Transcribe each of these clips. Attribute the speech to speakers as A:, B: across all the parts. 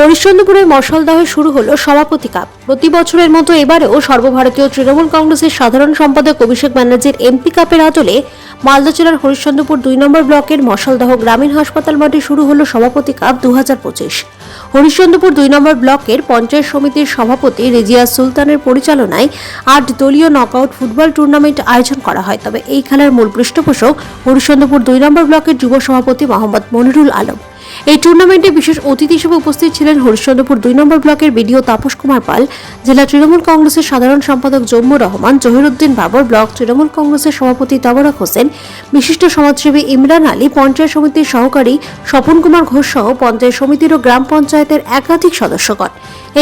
A: হরিশ্চন্দ্রপুরের মশালদহে শুরু হলো সভাপতি কাপ। প্রতি বছরের মতো এবারেও সর্বভারতীয় তৃণমূল কংগ্রেসের সাধারণ সম্পাদক অভিষেক ব্যানার্জির এমপি কাপের আদলে মালদা জেলার হরিশ্চন্দ্রপুর দুই নম্বর ব্লকের মশালদহ গ্রামীণ হাসপাতাল মাঠে শুরু হলো সভাপতি কাপ দু হরিশ্চন্দ্রপুর দুই নম্বর ব্লকের পঞ্চায়েত সমিতির সভাপতি রেজিয়া সুলতানের পরিচালনায় আট দলীয় নকআউট ফুটবল টুর্নামেন্ট আয়োজন করা হয়। তবে এই খেলার মূল পৃষ্ঠপোষক হরিশ্চন্দ্রপুর দুই নম্বর ব্লকের যুব সভাপতি মোহাম্মদ মনিরুল আলম। এই টুর্নামেন্টে বিশেষ অতিথি হিসেবে উপস্থিত ছিলেন হরিশ্চন্দ্রপুর দুই নম্বর ব্লকের বিডিও তাপস কুমার পাল, জেলা তৃণমূল কংগ্রেসের সাধারণ সম্পাদক জম্মু রহমান, জহিরুদ্দিন বাবর, ব্লক তৃণমূল কংগ্রেসের সভাপতি তবরক হোসেন, বিশিষ্ট সমাজসেবী ইমরান আলী, পঞ্চায়েত সমিতির সহকারী স্বপন কুমার ঘোষ সহ পঞ্চায়েত সমিতির ও গ্রাম পঞ্চায়েতের একাধিক সদস্যগণ।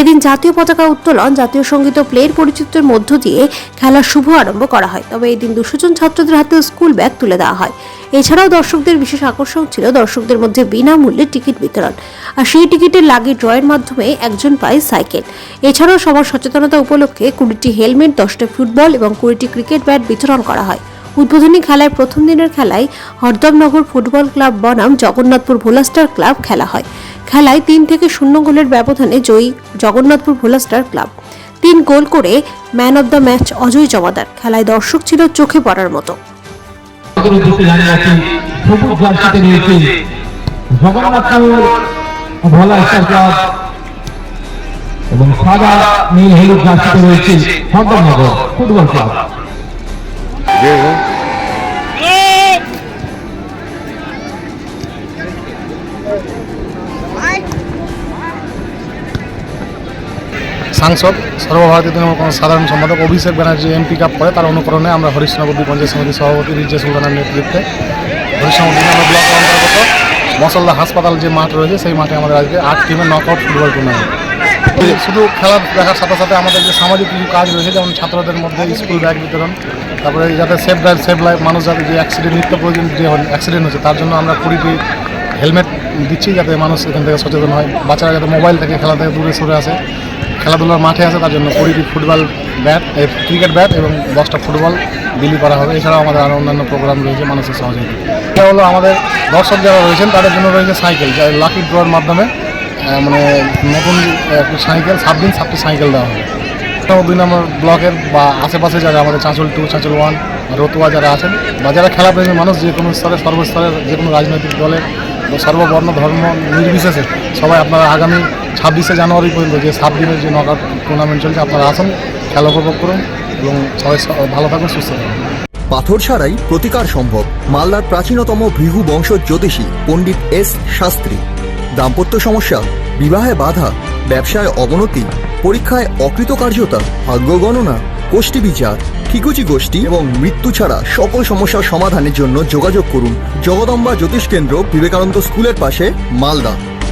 A: এদিন জাতীয় পতাকা উত্তোলন, জাতীয় সংগীত প্লের পরিচিতির মধ্য দিয়ে খেলার শুভ আরম্ভ করা হয়। তবে এই দিন দুশো জন ছাত্রদের হাতে স্কুল ব্যাগ তুলে দেওয়া হয়। এছাড়াও দর্শকদের বিশেষ আকর্ষণ ছিল দর্শকদের মধ্যে বিনামূল্যে টিকিট বিতরণ। আর সেই টিকিটের লাগে ড্রয়ের মাধ্যমে একজন পায় সাইকেল। এছাড়াও সবার সচেতনতা উপলক্ষে কুড়িটি হেলমেট, দশটা ফুটবল এবং কুড়িটি ক্রিকেট ব্যাট বিতরণ করা হয়। উদ্বোধনী খেলায় প্রথম দিনের খেলায় হরদমনগর ফুটবল ক্লাব বনাম জগন্নাথপুর ভোলাস্টার ক্লাব খেলা হয়। খেলায় তিন থেকে শূন্য গোলের ব্যবধানে জয়ী জগন্নাথপুর ভোলাস্টার ক্লাব। তিন গোল করে man of the match Ajay Jamadar. খেলায় দর্শক ছিল চোখে পড়ার মতো।
B: আমাদের উদ্দেশ্যে জানিয়ে রাখি সবুজ জার্সিতে রয়েছে জগন্নাথপুর ভোলা এবং সাদা নীল হলুদ জার্সিতে রয়েছে হরদমনগর ফুটবল ক্লাব।
C: সাংসদ, সর্বভারতীয় তৃণমূল কংগ্রেস সাধারণ সম্পাদক অভিষেক ব্যানার্জি এমপি কাপ করে। তার অনুকরণে আমরা হরিশনগর পঞ্চায়েত সমিতির সভাপতি রিজা সুলতানের নেতৃত্বে হরিশনগর দুই নম্বর ব্লকের অন্তর্গত মসল্লা হাসপাতাল যে মাঠ রয়েছে, সেই মাঠে আমাদের আজকে আট টিমের নকআউট ফুটবল টুর্নামেন্ট শুধু খেলা দেখার সাথে সাথে আমাদের যে সামাজিক কিছু কাজ রয়েছে, যেমন ছাত্রদের মধ্যে স্কুল ব্যাগ বিতরণ, তারপরে যাতে সেফ ড্রাইভ সেফ লাইফ মানুষ যাতে যে অ্যাক্সিডেন্ট নিত্য প্রয়োজন যে অ্যাক্সিডেন্ট হচ্ছে, তার জন্য আমরা কুড়িটি হেলমেট দিচ্ছি, যাতে মানুষ এখান থেকে সচেতন হয়। বাচ্চারা যাতে মোবাইল থেকে খেলা থেকে দূরে সরে আসে। খেলাধুলার মাঠে আছে, তার জন্য কুড়িটি ফুটবল ব্যাট ক্রিকেট ব্যাট এবং দশটা ফুটবল বিলি করা হবে। এছাড়াও আমাদের আরও অন্যান্য প্রোগ্রাম রয়েছে মানুষের সহযোগিতা। এটা হলো আমাদের দর্শক যারা রয়েছেন, তাদের জন্য রয়েছে সাইকেল যা লাকি ড্রয়ের মাধ্যমে মানে নতুন একটি সাইকেল সাত দিন সাতটি সাইকেল দেওয়া হবে। দুই নম্বর ব্লকের বা আশেপাশে যারা আমাদের চাঁচল টু চাঁচল ওয়ান রতুয়া যারা আছেন, বা যারা খেলা খেলাপ্রেমী মানুষ, যে কোনো স্তরে, সর্বস্তরের যে কোনো রাজনৈতিক দলের সর্ববর্ণ ধর্ম নির্বিশেষে সবাই আপনারা আগামী ছাব্বিশে জানুয়ারি পর্যন্ত যে সাত দিনের যে নকআউট টুর্নামেন্ট চলছে, আপনারা আসুন, খেলা উপভোগ করুন এবং সবাই ভালো থাকুন, সুস্থ থাকুন।
D: পাথর ছাড়াই প্রতিকার সম্ভব। মালদার প্রাচীনতম ভৃগু বংশ জ্যোতিষী পণ্ডিত এস শাস্ত্রী। দাম্পত্য সমস্যা, বিবাহে বাধা, ব্যবসায় অবনতি, পরীক্ষায় অকৃতকার্যতা, ভাগ্য গণনা, গোষ্ঠী বিচার, ঠিকুচি গোষ্ঠী এবং মৃত্যু ছাড়া সকল সমস্যার সমাধানের জন্য যোগাযোগ করুন। জগদম্বা জ্যোতিষ কেন্দ্র বিবেকানন্দ স্কুলের পাশে, Malda.